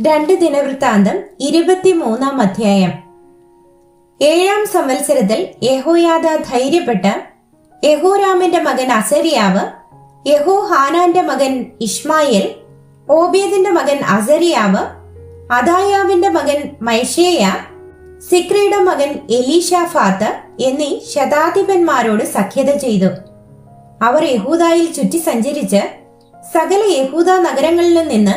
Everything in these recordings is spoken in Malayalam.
രണ്ട് ദിനവൃത്താന്തം ഇരുപത്തിമൂന്നാം അധ്യായം. ഏഴാം സംവത്സരത്തിൽ യഹോയാദ ധൈര്യപ്പെട്ട് യഹോരാമിന്റെ മകൻ അസരിയാവ് യഹോ ഹാനാന്റെ മകൻ ഇഷ്മായിൽ ഓബേദിന്റെ മകൻ അസരിയാവ് അദായാവിന്റെ മകൻ മൈഷേയ സിക്രിയുടെ മകൻ എലീഷാഫാത്ത് എന്നീ ശതാധിപന്മാരോട് സഖ്യത ചെയ്തു. അവർ യഹൂദായിൽ ചുറ്റി സഞ്ചരിച്ച് സകല യഹൂദ നഗരങ്ങളിൽ നിന്ന്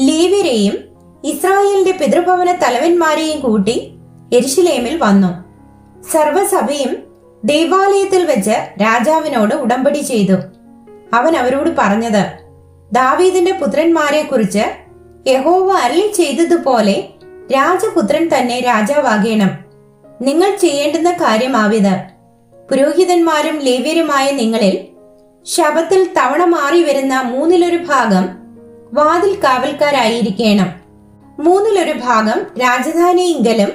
ലേവ്യരെയും ഇസ്രായേലിന്റെ പിതൃഭവന തലവന്മാരെയും കൂട്ടി എരിശിലേമിൽ വന്നു. സർവസഭയും ദേവാലയത്തിൽ വെച്ച് രാജാവിനോട് ഉടമ്പടി ചെയ്തു. അവൻ അവരോട് പറഞ്ഞത് ദാവീദിന്റെ പുത്രന്മാരെ കുറിച്ച് യഹോവ അരളി ചെയ്തതുപോലെ രാജപുത്രൻ തന്നെ രാജാവാകേണം. നിങ്ങൾ ചെയ്യേണ്ടുന്ന കാര്യമാവിത്. പുരോഹിതന്മാരും ലേവ്യരുമായ നിങ്ങളിൽ ശബത്തിൽ തവണ മാറി വരുന്ന മൂന്നിലൊരു ഭാഗം വാതിൽ കാവൽക്കാരായിരിക്കണം മൂന്നിലൊരു ഭാഗം രാജധാനിയിങ്കലും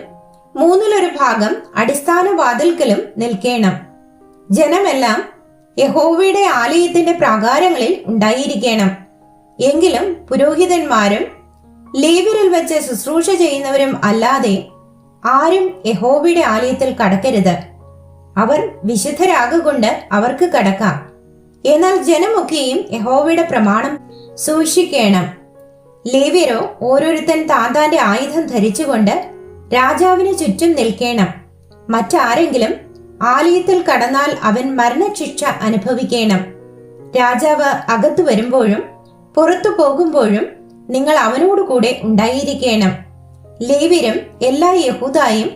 മൂന്നിലൊരു ഭാഗം അടിസ്ഥാന വാതിൽക്കലും നിൽക്കണം. ജനമെല്ലാം യഹോവയുടെ ആലയത്തിന്റെ പ്രാകാരങ്ങളിൽ ഉണ്ടായിരിക്കണം. എങ്കിലും പുരോഹിതന്മാരും ലേവ്യരിൽ വെച്ച് ശുശ്രൂഷ ചെയ്യുന്നവരും അല്ലാതെ ആരും യഹോവയുടെ ആലയത്തിൽ കടക്കരുത്. അവർ വിശുദ്ധരാകൊണ്ട് അവർക്ക് കടക്കാം. എന്നാൽ ജനമൊക്കെയും യഹോവയുടെ പ്രമാണം സൂക്ഷിക്കണം. ലേവ്യരോ ഓരോരുത്തൻ താന്താന്റെ ആയുധം ധരിച്ചുകൊണ്ട് രാജാവിന് ചുറ്റും നിൽക്കേണം. മറ്റാരെങ്കിലും ആലയത്തിൽ കടന്നാൽ അവൻ മരണശിക്ഷ അനുഭവിക്കണം. രാജാവ് അകത്തു വരുമ്പോഴും പുറത്തു പോകുമ്പോഴും നിങ്ങൾ അവനോടുകൂടെ ഉണ്ടായിരിക്കണം. ലേവ്യരും എല്ലാ യഹൂദായും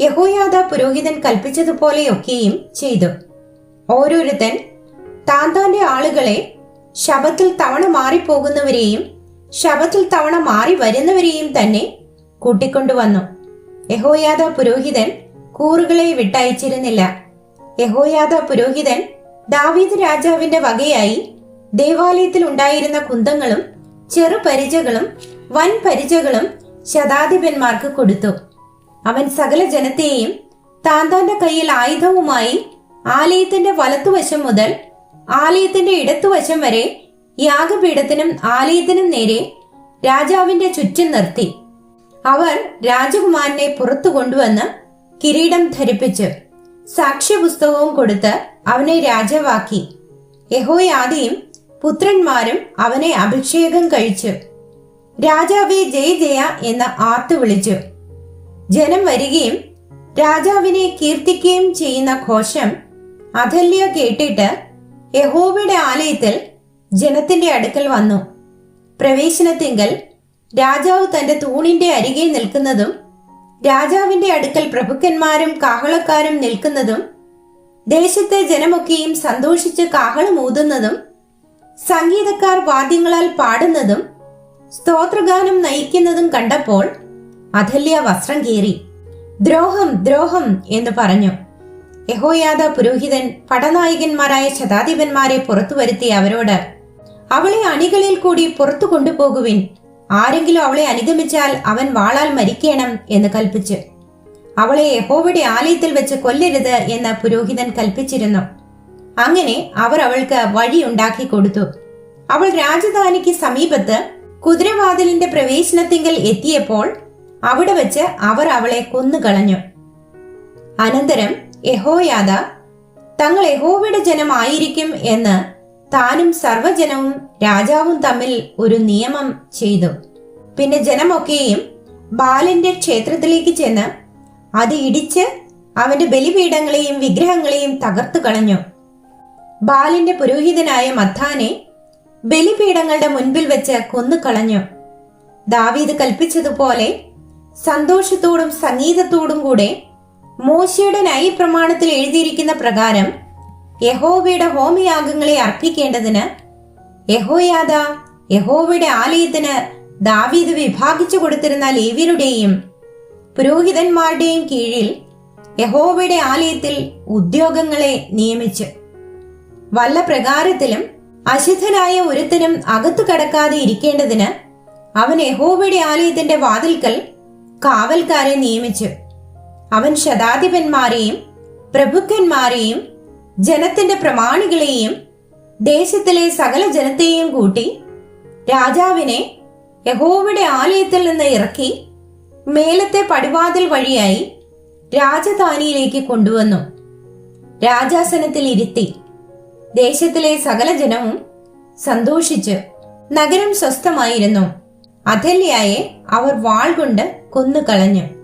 യഹോയാദ പുരോഹിതൻ കൽപ്പിച്ചതുപോലെയൊക്കെയും ചെയ്തു. ഓരോരുത്തൻ താന്താന്റെ താന്റെ ആളുകളെ ശബത്തിൽ തവണ മാറിപ്പോകുന്നവരെയും ശബത്തിൽ തവണ മാറി വരുന്നവരെയും തന്നെ കൂട്ടിക്കൊണ്ടുവന്നു. യഹോയാദ പുരോഹിതൻ കൂറുകളെ വിട്ടയച്ചിരുന്നില്ല. യഹോയാദ പുരോഹിതൻ ദാവീദ് രാജാവിന്റെ വകയായി ദേവാലയത്തിൽ ഉണ്ടായിരുന്ന കുന്തങ്ങളും ചെറുപരിചകളും വൻ പരിചകളും ശതാധിപന്മാർക്ക് കൊടുത്തു. അവൻ സകല ജനത്തെയും താൻ കയ്യിൽ ആയുധവുമായി ആലയത്തിന്റെ വലത്തുവശം മുതൽ ആലയത്തിന്റെ ഇടത്തുവശം വരെ യാഗപീഠത്തിനും ആലയത്തിനും നേരെ രാജാവിന്റെ ചുറ്റും നിർത്തി. അവർ രാജകുമാരനെ പുറത്തു കൊണ്ടുവന്ന് കിരീടം ധരിപ്പിച്ച് സാക്ഷ്യപുസ്തകവും കൊടുത്ത് അവനെ രാജാവാക്കി. യഹോയാദിയും പുത്രന്മാരും അവനെ അഭിഷേകം കഴിച്ചു. രാജാവെ ജയ ജയ എന്ന് ആർത്തു വിളിച്ചു. ജനം വരികയും രാജാവിനെ കീർത്തിക്കുകയും ചെയ്യുന്ന ഘോഷം അഥല്യ കേട്ടിട്ട് യഹോവയുടെ ആലയത്തിൽ ജനത്തിന്റെ അടുക്കൽ വന്നു. പ്രവേശനത്തിങ്കൽ രാജാവ് തന്റെ തൂണിന്റെ അരികെ നിൽക്കുന്നതും രാജാവിന്റെ അടുക്കൽ പ്രഭുക്കന്മാരും കാഹളക്കാരും നിൽക്കുന്നതും ദേശത്തെ ജനമൊക്കെയും സന്തോഷിച്ച് കാഹളം ഊതുന്നതും സംഗീതക്കാർ വാദ്യങ്ങളാൽ പാടുന്നതും സ്തോത്രഗാനം നയിക്കുന്നതും കണ്ടപ്പോൾ അഥല്യ വസ്ത്രം കീറി. ദ്രോഹം ദ്രോഹം എന്ന് പറഞ്ഞു. യഹോയാദ പുരോഹിതൻ പടനായകന്മാരായ ശതാധിപന്മാരെ പുറത്തു വരുത്തി അവരോട് അവളെ അണികളിൽ കൂടി പുറത്തു കൊണ്ടുപോകുവിൻ. ആരെങ്കിലും അവളെ അനുഗമിച്ചാൽ അവൻ വാളാൽ മരിക്കണം എന്ന് കൽപ്പിച്ചു. അവളെ യഹോവയുടെ ആലയത്തിൽ വെച്ച് കൊല്ലരുത് എന്ന് പുരോഹിതൻ കൽപ്പിച്ചിരുന്നു. അങ്ങനെ അവർ അവൾക്ക് വഴിയുണ്ടാക്കി കൊടുത്തു. അവൾ രാജധാനിക്ക് സമീപത്ത് കുതിരവാതിലിന്റെ പ്രവേശനത്തിങ്കൽ എത്തിയപ്പോൾ അവിടെ വെച്ച് അവർ അവളെ കൊന്നുകളഞ്ഞു. അനന്തരം യഹോയാദ തങ്ങൾ യഹോവയുടെ ജനമായിരിക്കും എന്ന് താനും സർവജനവും രാജാവും തമ്മിൽ ഒരു നിയമം ചെയ്തു. പിന്നെ ജനമൊക്കെയും ബാലന്റെ ക്ഷേത്രത്തിലേക്ക് ചെന്ന് അത് ഇടിച്ച് അവന്റെ ബലിപീഠങ്ങളെയും വിഗ്രഹങ്ങളെയും തകർത്തു കളഞ്ഞു. ബാലന്റെ പുരോഹിതനായ മത്താനെ ബലിപീഠങ്ങളുടെ മുൻപിൽ വെച്ച് കൊന്നുകളഞ്ഞു ദാവീദ് കൽപ്പിച്ചതുപോലെ സന്തോഷത്തോടും സംഗീതത്തോടും കൂടെ മോശയുടെ നയപ്രമാണത്തിൽ എഴുതിയിരിക്കുന്ന പ്രകാരം യഹോവയുടെ ഹോമയാഗങ്ങളെ അർപ്പിക്കേണ്ടതിന് യഹോയാദ യഹോവയുടെ ആലയത്തിന് ദാവീദ് വിഭാഗിച്ചു കൊടുത്തിരുന്ന ലേവ്യരുടെയും പുരോഹിതന്മാരുടെയും കീഴിൽ യഹോവയുടെ ആലയത്തിൽ ഉദ്യോഗങ്ങളെ നിയമിച്ചു വല്ല പ്രകാരത്തിലും അശുദ്ധനായ ഒരുത്തനും അകത്തു കടക്കാതെ ഇരിക്കേണ്ടതിന് അവൻ യഹോവയുടെ ആലയത്തിന്റെ വാതിൽക്കൽ കാവൽക്കാരെ നിയമിച്ചു അവൻ ശതാധിപന്മാരെയും പ്രഭുക്കന്മാരെയും ജനത്തിന്റെ പ്രമാണികളെയും ദേശത്തിലെ സകല ജനത്തെയും കൂട്ടി രാജാവിനെ യഹോവയുടെ ആലയത്തിൽ നിന്ന് ഇറക്കി മേലത്തെ പടിവാതിൽ വഴിയായി രാജധാനിയിലേക്ക് കൊണ്ടുവന്നു. രാജാസനത്തിൽ ഇരുത്തി ദേശത്തിലെ സകല ജനവും സന്തോഷിച്ചു നഗരം സ്വസ്ഥമായിരുന്നു. അതല്യായെ അവർ വാൾ കൊണ്ട് കൊന്നുകളഞ്ഞു.